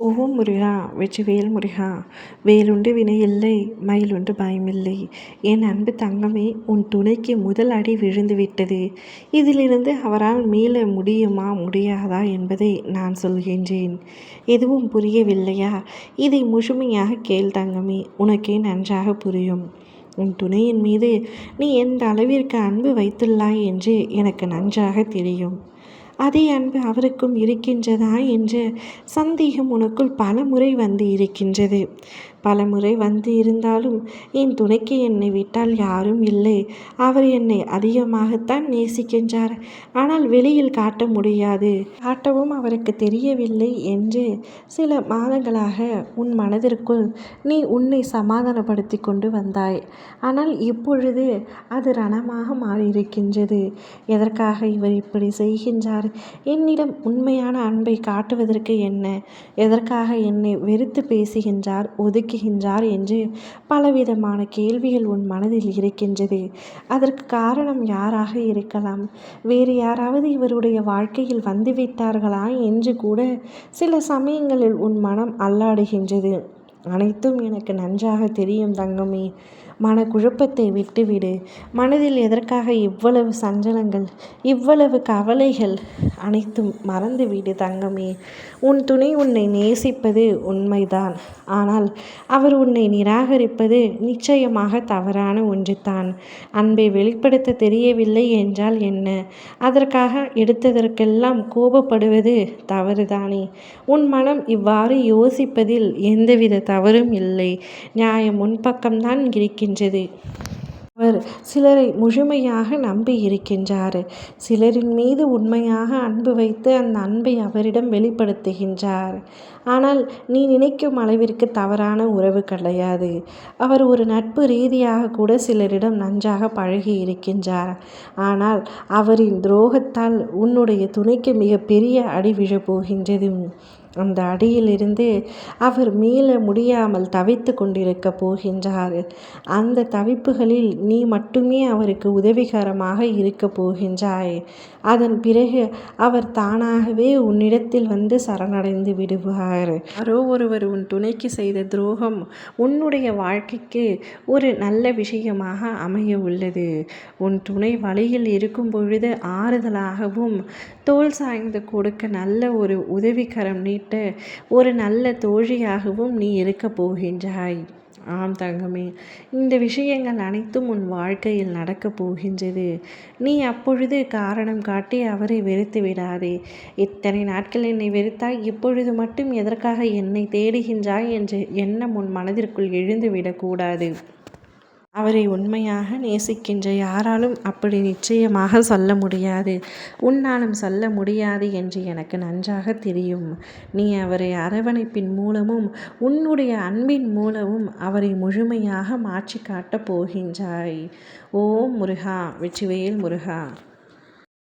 ஓம் முருகா வெற்றிவேல் முருகா வேலுண்டு வினையில்லை மயிலுண்டு பயமில்லை. என் அன்பு தங்கமே உன் துணைக்கு முதல் அடி விழுந்து விட்டது. இதிலிருந்து அவரால் மீள முடியுமா முடியாதா என்பதை நான் சொல்கின்றேன். எதுவும் புரியவில்லையா? இதை முழுமையாக கேள் தங்கமே உனக்கே நன்றாக புரியும். உன் துணையின் மீது நீ எந்த அளவிற்கு அன்பு வைத்துள்ளாய் என்று எனக்கு நன்றாக தெரியும். அதே அன்பு அவருக்கும் இருக்கின்றதா என்ற சந்தேகம் உனக்குள் பல முறை வந்து இருக்கின்றது. பல முறை வந்து இருந்தாலும் என் துணைக்கு என்னை விட்டால் யாரும் இல்லை. அவர் என்னை அதிகமாகத்தான் நேசிக்கின்றார். ஆனால் வெளியில் காட்ட முடியாது. காட்டவும் அவருக்கு தெரியவில்லை என்று சில மாதங்களாக உன் மனதிற்குள் நீ உன்னை சமாதானப்படுத்தி கொண்டு வந்தாய். ஆனால் இப்பொழுது அது ரணமாக மாறியிருக்கின்றது. எதற்காக இவர் இப்படி செய்கின்றார் என்னிடம் உண்மையான அன்பை காட்டுவதற்கு என்ன? எதற்காக என்னை வெறுத்து பேசுகின்றார் ஒதுக்குகின்றார் என்று பலவிதமான கேள்விகள் உன் மனதில் இருக்கின்றது. அதற்கு காரணம் யாராக இருக்கலாம்? வேறு யாராவது இவருடைய வாழ்க்கையில் வந்துவிட்டார்களா என்று கூட சில சமயங்களில் உன் மனம் அல்லாடுகின்றது. அனைத்தும் எனக்கு நன்றாக தெரியும் தங்கமே. மனக்குழப்பத்தை விட்டுவிடு. மனதில் எதற்காக இவ்வளவு சஞ்சலங்கள் இவ்வளவு கவலைகள்? அனைத்தும் மறந்துவிடு தங்கமே. உன் துணை உன்னை நேசிப்பது உண்மைதான். ஆனால் அவர் உன்னை நிராகரிப்பது நிச்சயமாக தவறான ஒன்றுதான். அன்பை வெளிப்படுத்த தெரியவில்லை என்றால் என்ன? அதற்காக எடுத்ததற்கெல்லாம் கோபப்படுவது தவறுதானே. உன் மனம் இவ்வாறு யோசிப்பதில் எந்தவித தவறும் இல்லை. நியாயம் முன்பக்கம்தான் இருக்கின்றது. அவர் சிலரை முழுமையாக நம்பி இருக்கின்றார். சிலரின் மீது உண்மையாக அன்பு வைத்து அந்த அன்பை அவரிடம் வெளிப்படுத்துகின்றார். ஆனால் நீ நினைக்கும் அளவிற்கு தவறான உறவு கிடையாது. அவர் ஒரு நட்பு ரீதியாக கூட சிலரிடம் நன்றாக பழகி இருக்கின்றார். ஆனால் அவரின் துரோகத்தால் உன்னுடைய துணைக்கு மிகப்பெரிய அடி விழப்போகின்றது. அந்த அடியிலிருந்து அவர் மீள முடியாமல் தவித்து கொண்டிருக்க போகின்றார். அந்த தவிப்புகளில் நீ மட்டுமே அவருக்கு உதவிகரமாக இருக்க போகின்றாய். அதன் பிறகு அவர் தானாகவே உன்னிடத்தில் வந்து சரணடைந்து விடுவார். யாரோ ஒருவர் உன் துணைக்கு செய்த துரோகம் உன்னுடைய வாழ்க்கைக்கு ஒரு நல்ல விஷயமாக அமைய உள்ளது உன் துணை வழியில் இருக்கும் பொழுது ஆறுதலாகவும் தோல் சாய்ந்து கொடுக்க நல்ல ஒரு உதவிக்கரம் கேட்டு ஒரு நல்ல தோழியாகவும் நீ இருக்க போகின்றாய். ஆம் தங்கமே இந்த விஷயங்கள் அனைத்தும் உன் வாழ்க்கையில் நடக்கப் போகின்றது. நீ அப்பொழுது காரணம் காட்டி அவரை வெறுத்து விடாதே. இத்தனை நாட்கள் என்னை வெறுத்தாய் இப்பொழுது மட்டும் எதற்காக என்னை தேடுகின்றாய் என்று எண்ணம் உன் மனதிற்குள் எழுந்துவிடக்கூடாது அவரை உண்மையாக நேசிக்கின்ற யாராலும் அப்படி நிச்சயமாக சொல்ல முடியாது. உன்னாலும் சொல்ல முடியாது என்று எனக்கு நன்றாக தெரியும். நீ அவரை அரவணைப்பின் மூலமும் உன்னுடைய அன்பின் மூலமும் அவரை முழுமையாக மாற்றி காட்டப் போகின்றாய். ஓ முருகா வெற்றிவேல் முருகா!